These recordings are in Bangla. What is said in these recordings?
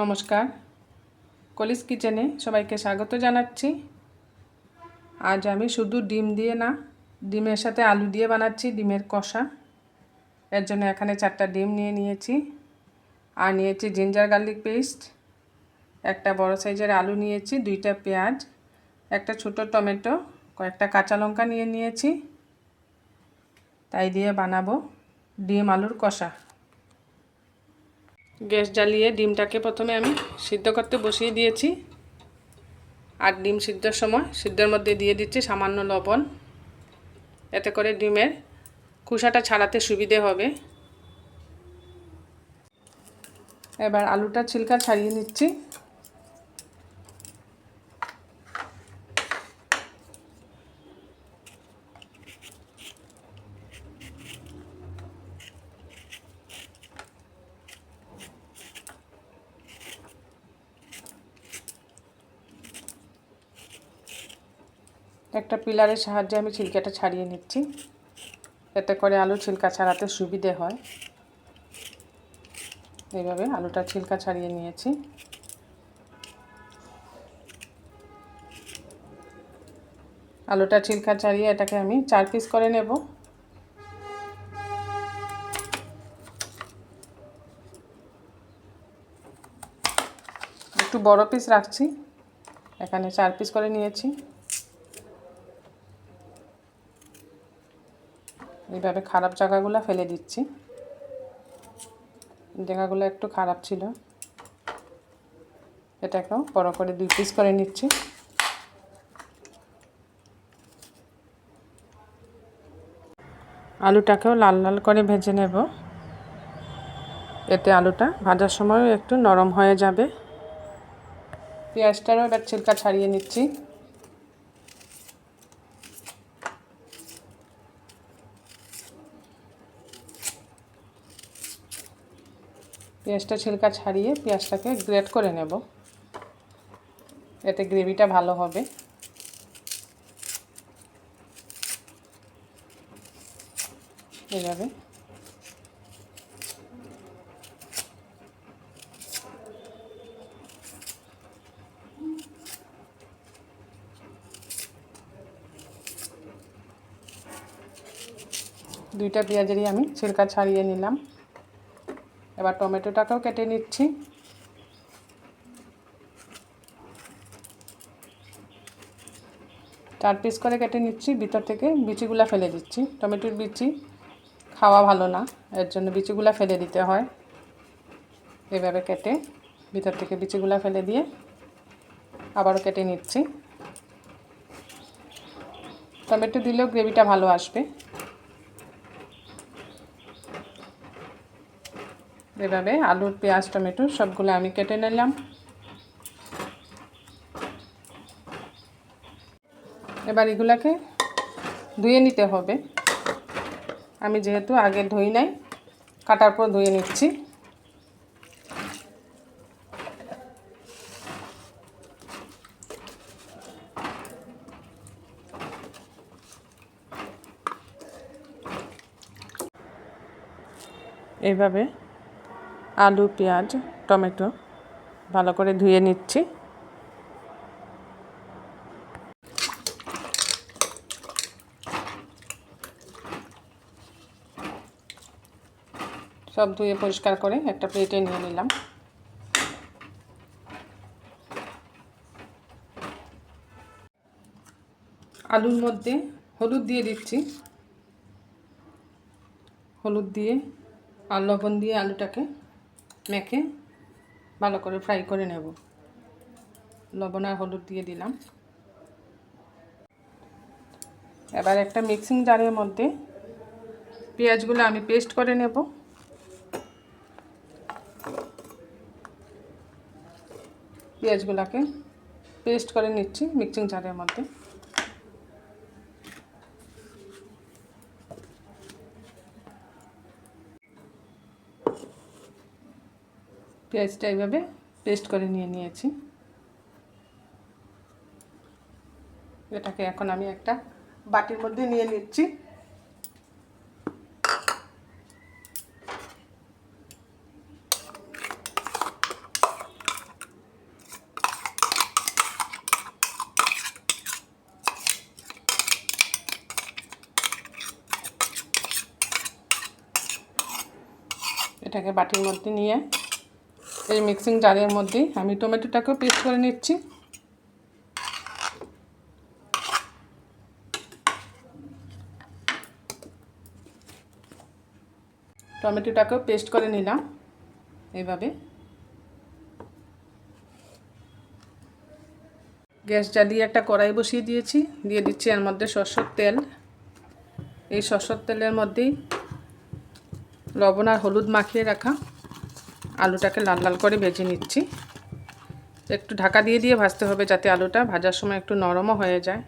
নমস্কার। কলিস কিচেনে সবাইকে স্বাগত জানাচ্ছি। আজ আমি শুধু ডিম দিয়ে না, ডিমের সাথে আলু দিয়ে বানাচ্ছি, ডিমের কষা। এর জন্য এখানে চারটা ডিম নিয়ে নিয়েছি। আর নিয়েছি জিঞ্জার গার্লিক পেস্ট একটা বড় সাইজের আলু নিয়েছি, দুইটা পেঁয়াজ, একটা ছোট টমেটো, কয়েকটা কাঁচা লঙ্কা নিয়ে নিয়েছি। তাই দিয়ে বানাবো ডিম আলুর কষা। গ্যাস জ্বালিয়ে ডিমটাকে প্রথমে আমি সিদ্ধ করতে বসিয়ে দিয়েছি। আর ডিম সিদ্ধর সময় সিদ্ধর মধ্যে দিয়ে দিচ্ছি সামান্য লবণ। এতে করে ডিমের খোসাটা ছাড়াতে সুবিধে হবে। এবার আলুটা ছিলকা ছাড়িয়ে নিচ্ছি। একটা পিলারের সাহায্যে আমি ছিলকাটা ছাড়িয়ে নিচ্ছি। এতে করে আলু ছিলকা ছাড়াতে সুবিধে হয়। এইভাবে আলুটা ছিলকা ছাড়িয়ে নিয়েছি। আলুটা ছিলকা ছাড়িয়ে এটাকে আমি চার পিস করে নেব। একটু বড় পিস রাখছি। এখানে চার পিস করে নিয়েছি। এইভাবে খারাপ জায়গাগুলো ফেলে দিচ্ছি। জায়গাগুলো একটু খারাপ ছিল। এটাকেও বড় করে দুই পিস করে নিচ্ছি। আলুটাকেও লাল লাল করে ভেজে নেব। এতে আলুটা ভাজার সময়ও একটু নরম হয়ে যাবে। পেঁয়াজটারও এবার ছিলকা ছাড়িয়ে নিচ্ছি। পেঁয়াজটা ছিলকা ছাড়িয়ে পেঁয়াজটাকে গ্রেট করে নেব। এতে গ্রেভিটা ভালো হবে। এভাবে। দুইটা পেঁয়াজেরই আমি ছিলকা ছাড়িয়ে নিলাম। এবার টমেটোটাকেও কেটে নিচ্ছি। চার পিস করে কেটে নিচ্ছি, ভিতর থেকে বিচিগুলা ফেলে দিচ্ছি। টমেটোর বিচি খাওয়া ভালো না, এর জন্য বিচিগুলা ফেলে দিতে হয়। এভাবে কেটে ভিতর থেকে বিচিগুলা ফেলে দিয়ে আবারও কেটে নিচ্ছি। টমেটো দিলেও গ্রেভিটা ভালো আসবে। এভাবে আলুর, পেঁয়াজ, টমেটো সবগুলো আমি কেটে নিলাম। এবার এগুলাকে ধুয়ে নিতে হবে। আমি যেহেতু আগে ধুই নাই, কাটার পর ধুয়ে নিচ্ছি। এইভাবে আলু, পেঁয়াজ, টমেটো ভালো করে ধুয়ে নিচ্ছি। সব ধুয়ে পরিষ্কার করে একটা প্লেটে নিয়ে নিলাম। আলুর মধ্যে হলুদ দিয়ে দিচ্ছি। হলুদ দিয়ে আর লবণ দিয়ে আলুটাকে মেখে ভালো করে ফ্রাই করে নেব। লবণ আর হলুদ দিয়ে দিলাম। এবার একটা মিক্সিং জারের মধ্যে পেঁয়াজগুলো আমি পেস্ট করে নেব। পেঁয়াজগুলোকে পেস্ট করে নিচ্ছি মিক্সিং জারের মধ্যে। পেঁয়াজটা এইভাবে পেস্ট করে নিয়ে নিয়েছি। এটাকে এখন আমি একটা বাটির মধ্যে নিয়ে নিচ্ছি। এটাকে বাটির মধ্যে নিয়ে এই মিক্সিং জারের মধ্যে আমি টমেটোটাকেও পেস্ট করে নিচ্ছি। টমেটোটাকেও পেস্ট করে নিলাম এইভাবে। গ্যাস জ্বালিয়ে একটা কড়াই বসিয়ে দিয়েছি, দিয়ে দিচ্ছি এর মধ্যে সরষের তেল। এই সরষের তেলের মধ্যেই লবণ আর হলুদ মাখিয়ে রাখা। আলুটাকে লাল লাল করে ভেজে নিচ্ছি। একটু ঢাকা দিয়ে দিয়ে ভাজতে হবে যাতে আলুটা ভাজার সময় একটু নরমও হয়ে যায়।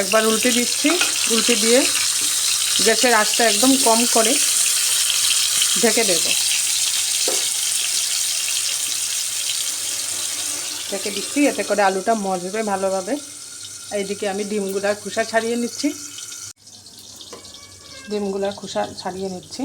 একবার উল্টে দিচ্ছি, উল্টে দিয়ে গ্যাসের আঁচটা একদম কম করে ঢেকে দেব। ঢেকে দিচ্ছি, এতে করে আলুটা মজবে ভালোভাবে। এইদিকে আমি ডিমগুলার খোসা ছাড়িয়ে নিচ্ছি। ডিমগুলার খোসা ছাড়িয়ে নিচ্ছি।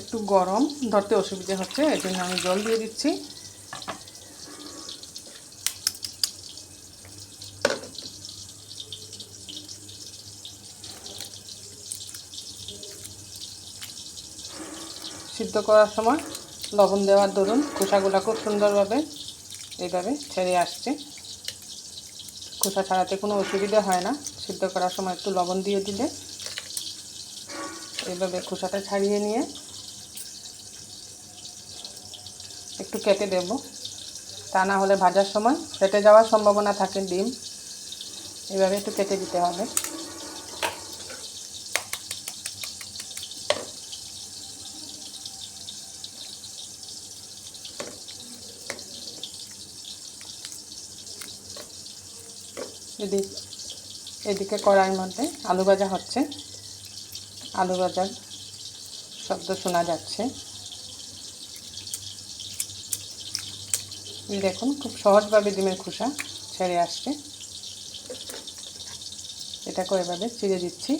একটু গরম, ধরতে অসুবিধে হচ্ছে এই জন্য আমি জল দিয়ে দিচ্ছি। সিদ্ধ করার সময় লবণ দেওয়ার দরুন খোসাগুলো খুব সুন্দরভাবে এইভাবে ছেড়ে আসছে। খোসা ছাড়াতে কোনো অসুবিধা হয় না। সিদ্ধ করার সময় একটু লবণ দিয়ে দিলে এইভাবে খোসাটা ছাড়িয়ে নিয়ে একটু কেটে দেব। তা না হলে ভাজার সময় ফেটে যাওয়ার সম্ভাবনা থাকে ডিম। এভাবে একটু কেটে দিতে হবে। এদিক এদিকে কড়াইয়ের মধ্যে আলু ভাজা হচ্ছে, আলু ভাজার শব্দ শোনা যাচ্ছে। দেখুন, খুব সহজভাবে ডিমের খোসা ছেড়ে আসছে। এটাকে এভাবে চিড়ে দিচ্ছি।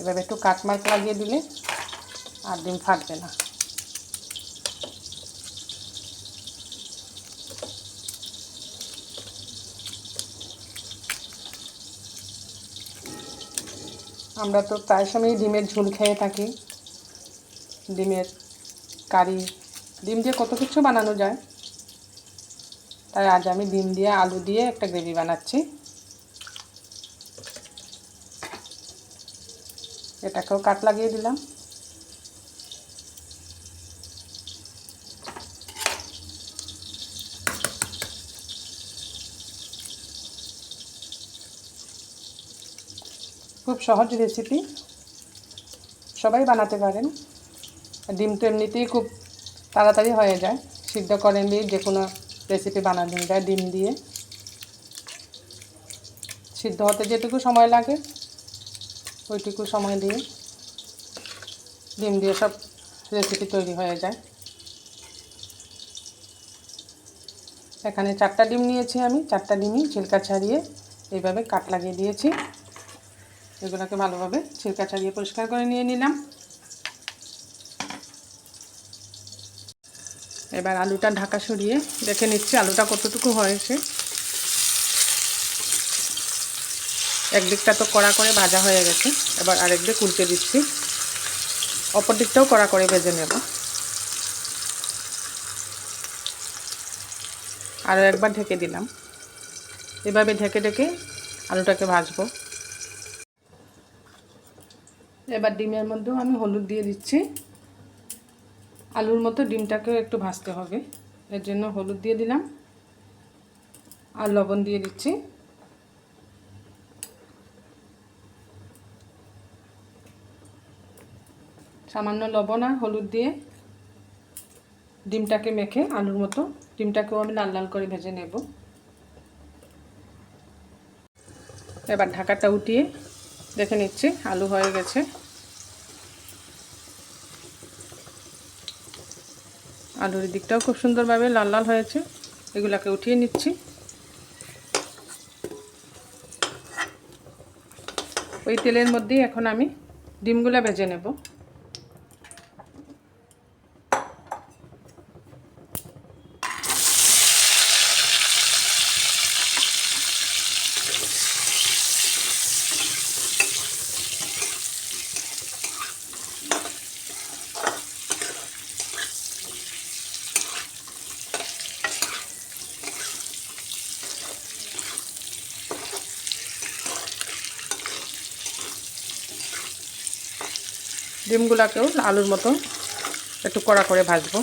এভাবে একটু কাটমার্ক লাগিয়ে দিলে আর ডিম ফাটবে না। আমরা তো প্রায় সময়ই ডিমের ঝোল খেয়ে থাকি। ডিমের কারি, ডিম দিয়ে কত কিছু বানানো যায়। তাই আজ আমি ডিম দিয়ে আলু দিয়ে একটা গ্রেভি বানাচ্ছি। এটাকেও কাট লাগিয়ে দিলাম। খুব সহজ রেসিপি সবাই বানাতে পারেন। ডিম তো এমনিতেই খুব তাড়াতাড়ি হয়ে যায়। সিদ্ধ করেন দিয়ে যে কোনো রেসিপি বানানো যায় ডিম দিয়ে। সিদ্ধ হতে যেটুকু সময় লাগে, ওইটুকু সময় দিয়ে ডিম দিয়ে সব রেসিপি তৈরি হয়ে যায়। এখানে চারটা ডিম নিয়েছি আমি। চারটা ডিমই ছিলকা ছাড়িয়ে এইভাবে কাট লাগিয়ে দিয়েছি। এগুলোকে ভালোভাবে ছিলকা ছাড়িয়ে পরিষ্কার করে নিয়ে নিলাম। এবার আলুটা ঢাকা সরিয়ে দেখে নিচ্ছি আলুটা কতটুকু হয়েছে। একদিকটা তো কড়া করে ভাজা হয়ে গেছে, এবার আরেক দিক উল্টে দিচ্ছি। অপর দিকটাও কড়া করে ভেজে নেব। আরও একবার ঢেকে দিলাম। এভাবে ঢেকে ঢেকে আলুটাকে ভাজবো। এবার ডিমের মধ্যেও আমি হলুদ দিয়ে দিচ্ছি। আলুর মতো ডিমটাকেও একটু ভাজতে হবে। এর জন্য হলুদ দিয়ে দিলাম। আর লবণ দিয়ে দিচ্ছি। সামান্য লবণ আর হলুদ দিয়ে ডিমটাকে মেখে আলুর মতো ডিমটাকেও আমি লাল লাল করে ভেজে নেব। এবার ঢাকাটা উঠিয়ে দেখে নিচ্ছি আলু হয়ে গেছে। আলুর দিকটাও খুব সুন্দরভাবে লাল লাল হয়েছে। এগুলাকে উঠিয়ে নিচ্ছি। ওই তেলের মধ্যেই এখন আমি ডিমগুলা ভেজে নেব। ডিমগুলাকেও আলুর মতো একটু কড়া করে ভাজবো।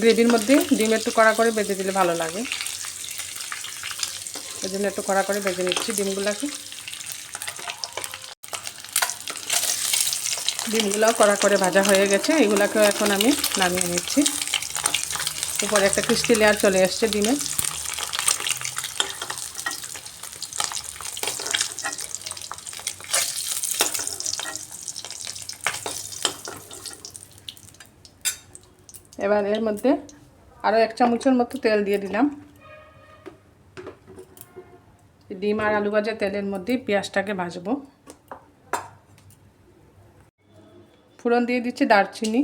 গ্রেভির মধ্যে ডিম একটু কড়া করে বেজে দিলে ভালো লাগে। এই জন্য একটু কড়া করে বেজে নিচ্ছি ডিমগুলাকে। ডিমগুলোও কড়া করে ভাজা হয়ে গেছে, এগুলাকেও এখন আমি নামিয়ে নিচ্ছি। উপরে একটা ক্রিস্টি লেয়ার চলে এসছে ডিমের এবার এর মধ্যে আরও এক চামচের মতো তেল দিয়ে দিলাম। ডিম আর আলু ভাজা তেলের মধ্যে পেঁয়াজটাকে ভাজবো। ফোড়ন দিয়ে দিচ্ছি দারচিনি।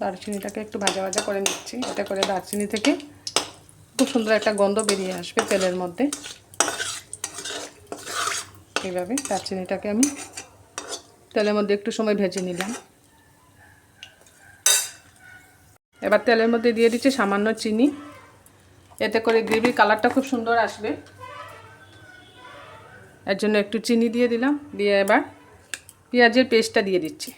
দারচিনিটাকে একটু ভাজা ভাজা করে নিচ্ছি এটা করে দারচিনি থেকে খুব সুন্দর একটা গন্ধ বেরিয়ে আসবে তেলের মধ্যে। এইভাবে দারচিনিটাকে আমি তেলের মধ্যে একটু সময় ভেজে নিলাম। এবার তেলের মধ্যে দিয়ে দিচ্ছি সামান্য চিনি। এতে করে গ্রেভির কালারটা খুব সুন্দর আসবে। এর জন্য একটু চিনি দিয়ে দিলাম। দিয়ে এবার পেঁয়াজের পেস্টটা দিয়ে দিচ্ছি।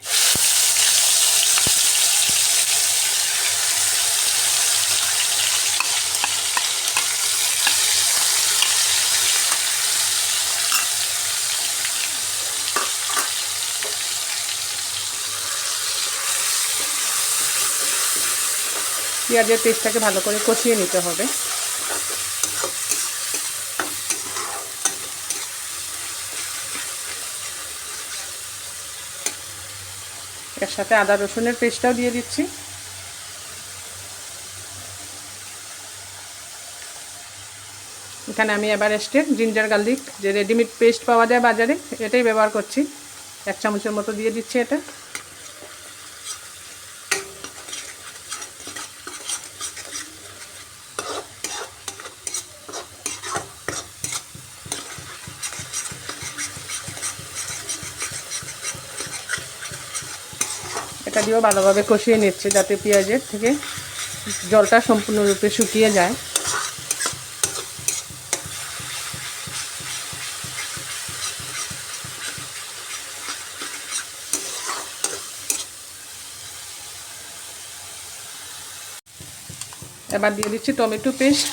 পেঁয়াজের পেস্টটাকে ভালো করে কষিয়ে নিতে হবে। এর সাথে আদা রসুনের পেস্টটাও দিয়ে দিচ্ছি। এখানে আমি এবার স্টেট জিঞ্জার গার্লিক, যে রেডিমেড পেস্ট পাওয়া যায় বাজারে, এটাই ব্যবহার করছি। এক চামচের মতো দিয়ে দিচ্ছি এটা। দিয়েও ভালোভাবে কষিয়ে নিচ্ছে যাতে পেঁয়াজের থেকে জলটা সম্পূর্ণরূপে শুকিয়ে যায়। এবার দিয়ে দিচ্ছি টমেটো পেস্ট।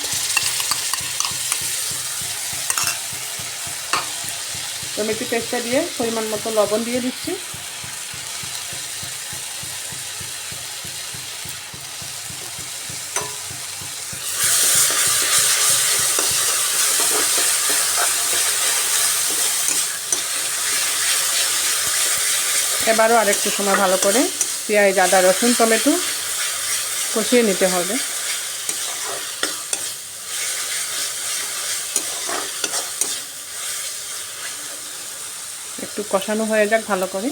টমেটো পেস্টটা দিয়ে পরিমাণ মতো লবণ দিয়ে দিচ্ছি। এবারও আরেকটু সময় ভালো করে পেঁয়াজ, আদা, রসুন, টমেটো কষিয়ে নিতে হবে। একটু কষানো হয়ে যাক ভালো করে।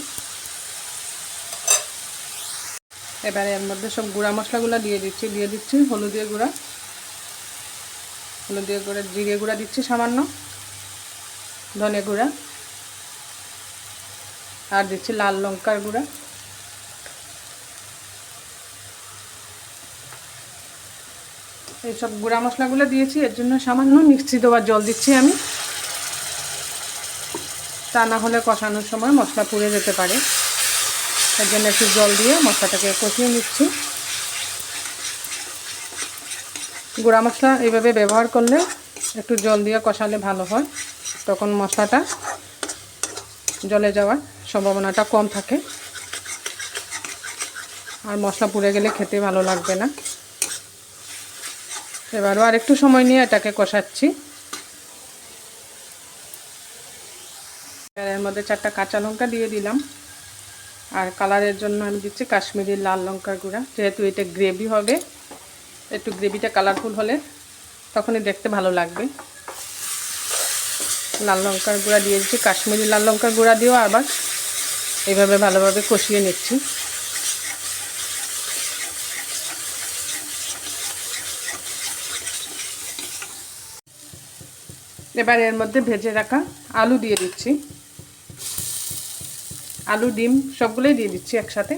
এবারে এর মধ্যে সব গুঁড়া মশলাগুলো দিয়ে দিচ্ছি দিয়ে দিচ্ছি হলুদের গুঁড়া। হলুদের গুঁড়া, জিরে গুঁড়া দিচ্ছি সামান্য। ধনে গুঁড়া। আর দিচ্ছি লাল লঙ্কার গুঁড়া। এইসব গুঁড়া মশলাগুলো দিয়েছি, এর জন্য সামান্য মিক্সি দেওয়ার জল দিচ্ছি আমি। তা না হলে কষানোর সময় মশলা পুড়ে যেতে পারে। এর জন্য একটু জল দিয়ে মশলাটাকে কষিয়ে নিচ্ছি। গুঁড়া মশলা এইভাবে ব্যবহার করলে একটু জল দিয়ে কষালে ভালো হয়, তখন মশলাটা জলে যাওয়ার। সম্ভাবনাটা কম থাকে। আর মশলা পুড়ে গেলে খেতে ভালো লাগবে না। এবারও আর একটু সময় নিয়ে এটাকে কষাচ্ছি। এর মধ্যে চারটা কাঁচা লঙ্কা দিয়ে দিলাম। আর কালারের জন্য আমি দিচ্ছি কাশ্মীরি লাল লঙ্কার গুঁড়া। যেহেতু এটা গ্রেভি হবে, একটু গ্রেভিটা কালারফুল হলে তখনই দেখতে ভালো লাগবে। লাল লঙ্কার গুঁড়া দিয়ে দিচ্ছি। কাশ্মীরি লাল লঙ্কার গুঁড়া দিয়েও আবার এইভাবে ভালোভাবে কষিয়ে নিচ্ছি। এবার এর মধ্যে ভেজে রাখা আলু দিয়ে দিচ্ছি। আলু, ডিম, সবগুলোই দিয়ে দিচ্ছি একসাথে।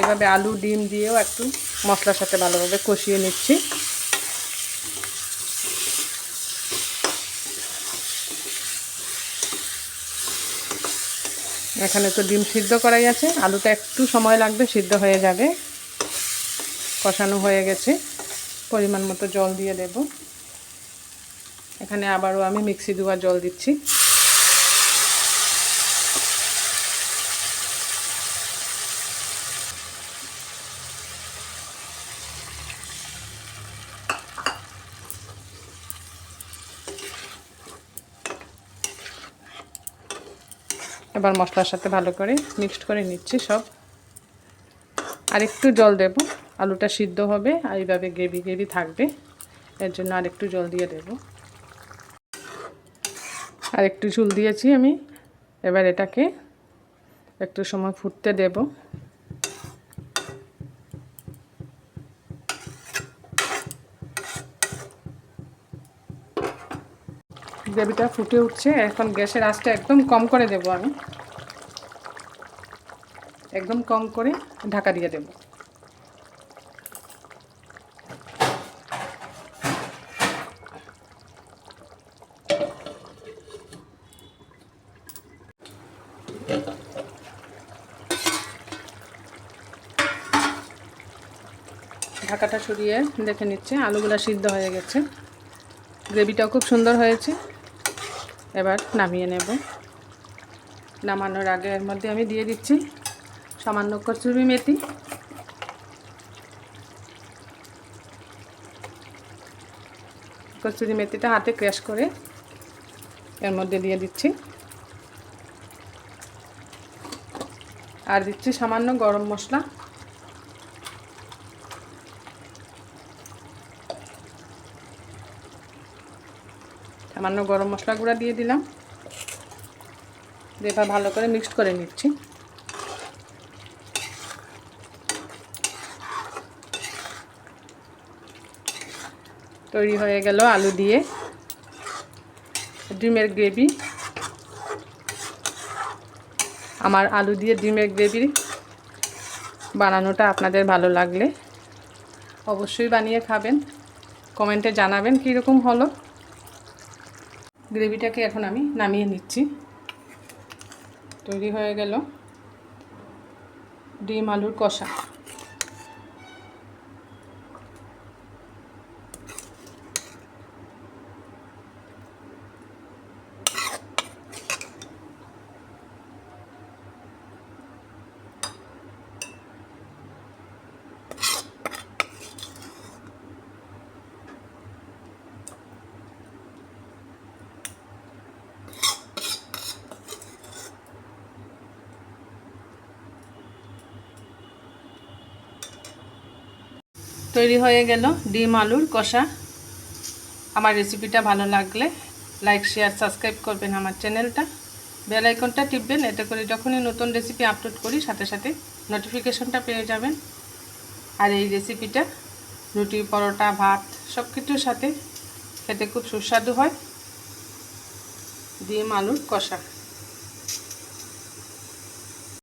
এভাবে আলু, ডিম দিয়েও একটু মশলার সাথে ভালোভাবে কষিয়ে নিচ্ছি। এখানে তো ডিম সিদ্ধ করাই আছে। আলুটা একটু সময় লাগবে, সিদ্ধ হয়ে যাবে। কষানো হয়ে গেছে। পরিমাণ মতো জল দিয়ে দেব। এখানে আবারও আমি মিক্সি ধোয়া জল দিচ্ছি। এবার মশলার সাথে ভালো করে মিক্সড করে নিচ্ছি সব। আর একটু জল দেব। আলুটা সিদ্ধ হবে আর এইভাবে গ্রেভি গ্রেভি থাকবে। এর জন্য আর একটু জল দিয়ে দেব। আর একটু ঝুল দিয়েছি আমি। এবার এটাকে একটু সময় ফুটতে দেব। গ্রেভিটা ফুটে উঠছে, এখন গ্যাসের আঁচটা একদম কম করে দেব আমি। একদম কম করে ঢাকা দিয়ে দেব। ঢাকাটা সরিয়ে দেখে নিচ্ছে, আলুগুলো সিদ্ধ হয়ে গেছে। গ্রেভিটাও খুব সুন্দর হয়েছে। এবার নামিয়ে নেব। নামানোর আগে এর মধ্যে আমি দিয়ে দিচ্ছি সামান্য কচুরি মেথি। কচুরি মেথিটা হাতে ক্র্যাশ করে এর মধ্যে দিয়ে দিচ্ছি। আর দিচ্ছি সামান্য গরম মশলা। সামান্য গরম মশলা গুঁড়া দিয়ে দিলাম। দিয়ে ভালো করে মিক্সড করে নিচ্ছি। তৈরি হয়ে গেল আলু দিয়ে ডিমের গ্রেভি। আমার আলু দিয়ে ডিমের গ্রেভি বানানোটা আপনাদের ভালো লাগলে অবশ্যই বানিয়ে খাবেন। কমেন্টে জানাবেন কীরকম হলো। গ্রেভিটাকে এখন আমি নামিয়ে নিচ্ছি। তৈরি হয়ে গেল ডিম আলুর কষা। তৈরি হয়ে গেল ডিম, আলুর কষা। আমার রেসিপিটা ভালো লাগলে লাইক, শেয়ার, সাবস্ক্রাইব করবেন আমার চ্যানেলটা। বেল আইকনটা টিপবেন, এতে করে যখনই নতুন রেসিপি আপলোড করি, সাথে সাথে নোটিফিকেশনটা পেয়ে যাবেন। আর এই রেসিপিটা রুটি, পরোটা, ভাত সব কিছুর সাথে খেতে খুব সুস্বাদু হয়। ডিম, আলুর কষা।